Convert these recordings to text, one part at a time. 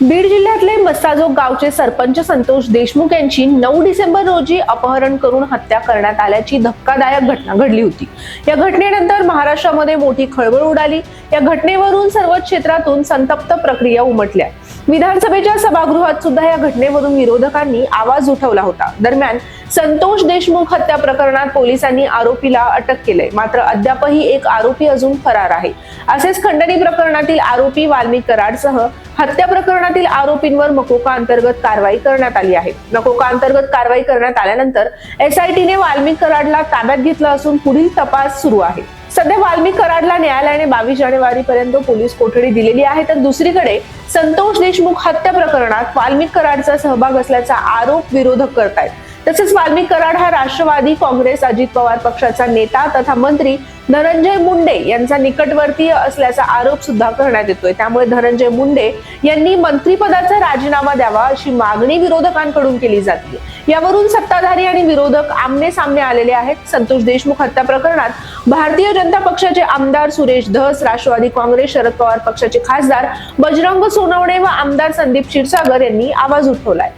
बीड जिल्ह्यातले मस्साजोग गावचे सरपंच संतोष देशमुख यांची नऊ डिसेंबर रोजी अपहरण करून हत्या करण्यात आल्याची धक्कादायक घटना घडली होती. या घटनेनंतर महाराष्ट्रामध्ये मोठी खळबळ उडाली. या घटनेवरून सर्वच क्षेत्रातून संतप्त प्रक्रिया उमटल्या. विधानसभेच्या सभागृहात सुद्धा या घटनेवरून विरोधकांनी आवाज उठवला होता. दरम्यान संतोष देशमुख हत्या प्रकरणात पोलिसांनी आरोपीला अटक केलंय. मात्र अद्यापही एक आरोपी अजून फरार आहे. असेच खंडणी प्रकरणातील आरोपी वाल्मिक कराडसह हत्या प्रकरणातील आरोपींवर मकोका अंतर्गत कारवाई करण्यात आली आहे. मकोका अंतर्गत कारवाई करण्यात आल्यानंतर एसआयटीने वाल्मिक कराडला ताब्यात घेतलं असून पुढील तपास सुरू आहे. सध्या वाल्मिक कराडला न्यायालयाने बावीस जानेवारी पर्यंत पोलीस कोठडी दिलेली आहे तर दुसरीकडे संतोष देशमुख हत्या प्रकरणात वाल्मिक कराडचा सहभाग असल्याचा आरोप विरोधक करतायत. तसेच वाल्मिक कराड हा राष्ट्रवादी काँग्रेस अजित पवार पक्षाचा नेता तथा मंत्री धनंजय मुंडे यांचा निकटवर्तीय असल्याचा आरोप सुद्धा करण्यात येतोय. त्यामुळे धनंजय मुंडे यांनी मंत्रिपदाचा राजीनामा द्यावा अशी मागणी विरोधकांकडून केली जाते. यावरून सत्ताधारी आणि विरोधक आमने सामने आलेले आहेत. संतोष देशमुख हत्या प्रकरणात भारतीय जनता पक्षाचे आमदार सुरेश धस राष्ट्रवादी काँग्रेस शरद पवार पक्षाचे खासदार बजरंग सोनवणे व आमदार संदीप क्षीरसागर यांनी आवाज उठवलाय.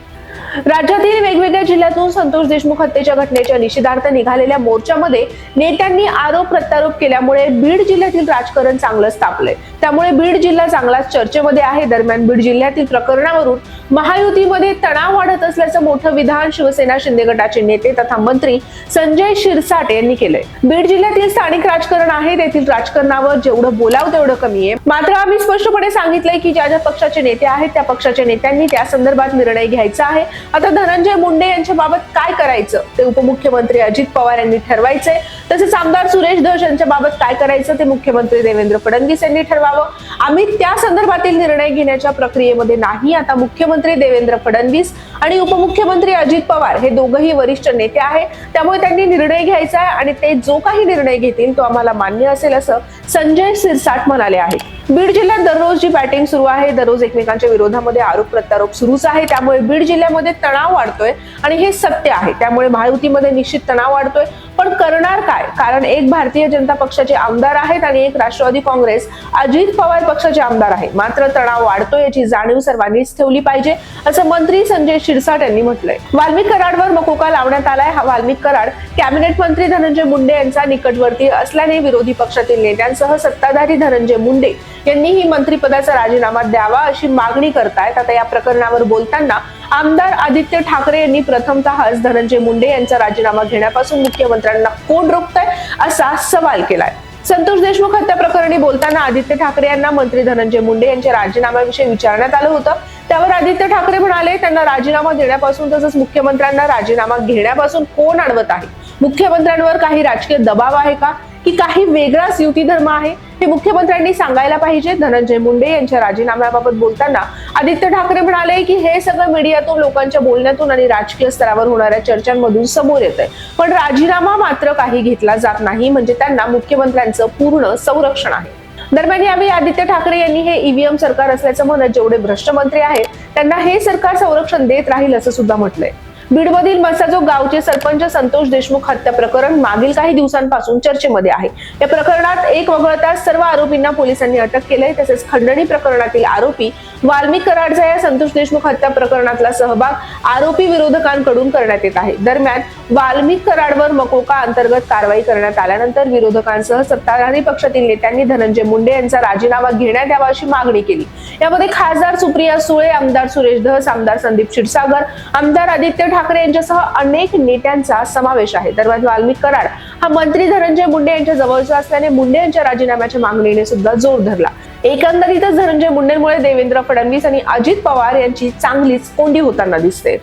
राज्यातील वेगवेगळ्या जिल्ह्यातून संतोष देशमुख हत्येच्या घटनेच्या निषेधार्थ निघालेल्या मोर्चामध्ये नेत्यांनी आरोप प्रत्यारोप केल्यामुळे बीड जिल्ह्यातील राजकारण चांगलंच तापलंय त्यामुळे बीड जिल्हा चांगलाच चर्चेमध्ये आहे. दरम्यान बीड जिल्ह्यातील प्रकरणावरून महायुतीमध्ये तणाव वाढत असल्याचं मोठं विधान शिवसेना शिंदे गटाचे नेते तथा मंत्री संजय शिरसाट यांनी केलंय. बीड जिल्ह्यातील स्थानिक राजकारण आहे तेथील राजकारणावर जेवढं बोलावं तेवढं कमी आहे. मात्र आम्ही स्पष्टपणे सांगितलंय की ज्या ज्या पक्षाचे नेते आहेत त्या पक्षाच्या नेत्यांनी त्या संदर्भात निर्णय घ्यायचा आहे. आता धनंजय मुंडे यांच्या बाबत काय करायचं? ते उपमुख्यमंत्री अजित पवार यांनी ठरवायचंय. तसेच आमदार सुरेश धस यांच्या बाबत काय करायचं? ते मुख्यमंत्री देवेंद्र फडणवीस यांनी ठरवावं. आम्ही त्या संदर्भातील निर्णय घेण्याच्या प्रक्रियेमध्ये नाही. आता मुख्यमंत्री देवेंद्र फडणवीस आणि उपमुख्यमंत्री अजित पवार हे दोघंही वरिष्ठ नेते आहे त्यामुळे त्यांनी निर्णय घ्यायचा आहे आणि ते जो काही निर्णय घेतील तो आम्हाला मान्य असेल असं संजय सिरसाट म्हणाले आहेत. बीड जिल्ह्यात दररोज जी बॅटिंग सुरू आहे दररोज एकमेकांच्या विरोधामध्ये आरोप प्रत्यारोप सुरूच आहे. त्यामुळे बीड जिल्ह्यामध्ये तणाव वाढतोय आणि हे सत्य आहे. त्यामुळे महायुतीमध्ये निश्चित तणाव वाढतोय. पण करणार काय? कारण एक भारतीय जनता पक्षाचे आमदार आहेत आणि एक राष्ट्रवादी काँग्रेस अजित पवार पक्षाचे आमदार आहे मात्र तणाव वाढतोय याची जाणीव सर्वांनीच ठेवली पाहिजे असं मंत्री संजय शिरसाट यांनी म्हटलंय. वाल्मिक कराडवर मकोका लावण्यात आलाय. हा वाल्मिक कराड कॅबिनेट मंत्री धनंजय मुंडे यांचा निकटवर्ती असल्याने विरोधी पक्षातील नेत्यांसह सत्ताधारी धनंजय मुंडे यांनीही मंत्रिपदाचा राजीनामा द्यावा अशी मागणी करतायत. आता या प्रकरणावर बोलताना आमदार आदित्य ठाकरे यांनी प्रथमतःच धनंजय मुंडे यांचा राजीनामा घेण्यापासून मुख्यमंत्र्यांना कोण रोखतंय असा सवाल केलाय. संतोष देशमुख हत्या प्रकरणी बोलताना आदित्य ठाकरे यांना मंत्री धनंजय मुंडे यांच्या राजीनाम्याविषयी विचारण्यात आलं होतं. त्यावर आदित्य ठाकरे म्हणाले त्यांना राजीनामा देण्यापासून तसंच मुख्यमंत्र्यांना राजीनामा घेण्यापासून कोण अडवत आहे? मुख्यमंत्र्यांवर काही राजकीय दबाव आहे का? की काही वेगळाच युती धर्म आहे हे मुख्यमंत्र्यांनी सांगायला पाहिजे. धनंजय मुंडे यांच्या राजीनाम्याबाबत बोलताना आदित्य ठाकरे म्हणाले की हे सगळं मीडियातून लोकांच्या बोलण्यातून आणि राजकीय स्तरावर होणाऱ्या चर्चांमधून समोर येत आहे पण राजीनामा मात्र काही घेतला जात नाही म्हणजे त्यांना मुख्यमंत्र्यांचं पूर्ण संरक्षण आहे. दरम्यान यावेळी आदित्य ठाकरे यांनी हे ईव्हीएम सरकार असल्याचं म्हणत जेवढे भ्रष्ट मंत्री आहेत त्यांना हे सरकार संरक्षण देत राहील असं सुद्धा म्हटलंय. बीडमधील मसाजो गावचे सरपंच संतोष देशमुख हत्या प्रकरण मागील काही दिवसांपासून चर्चेमध्ये आहे. या प्रकरणात एक वगळता सर्व आरोपींना पोलिसांनी अटक केलंय. तसेच खंडणी प्रकरणातील आरोपी वाल्मिक कराडचा या संतोष देशमुख हत्या प्रकरणातला सहभाग आरोपी विरोधकांकडून करण्यात येत आहे. दरम्यान वाल्मिक कराडवर मकोका अंतर्गत कारवाई करण्यात आल्यानंतर विरोधकांसह सत्ताधारी पक्षातील नेत्यांनी धनंजय मुंडे यांचा राजीनामा घेण्यात यावा अशी मागणी केली. यामध्ये खासदार सुप्रिया सुळे आमदार सुरेश धस आमदार संदीप क्षीरसागर आमदार आदित्य ठाकरे यांच्यासह अनेक नेत्यांचा समावेश आहे. दरम्यान वाल्मिक कराड हा मंत्री धनंजय मुंडे यांच्या जवळचा असल्याने मुंडे यांच्या राजीनाम्याच्या मागणीने सुद्धा जोर धरला. एकंदरीतच धनंजय मुंडेंमुळे देवेंद्र फडणवीस आणि अजित पवार यांची चांगलीच कोंडी होताना दिसते.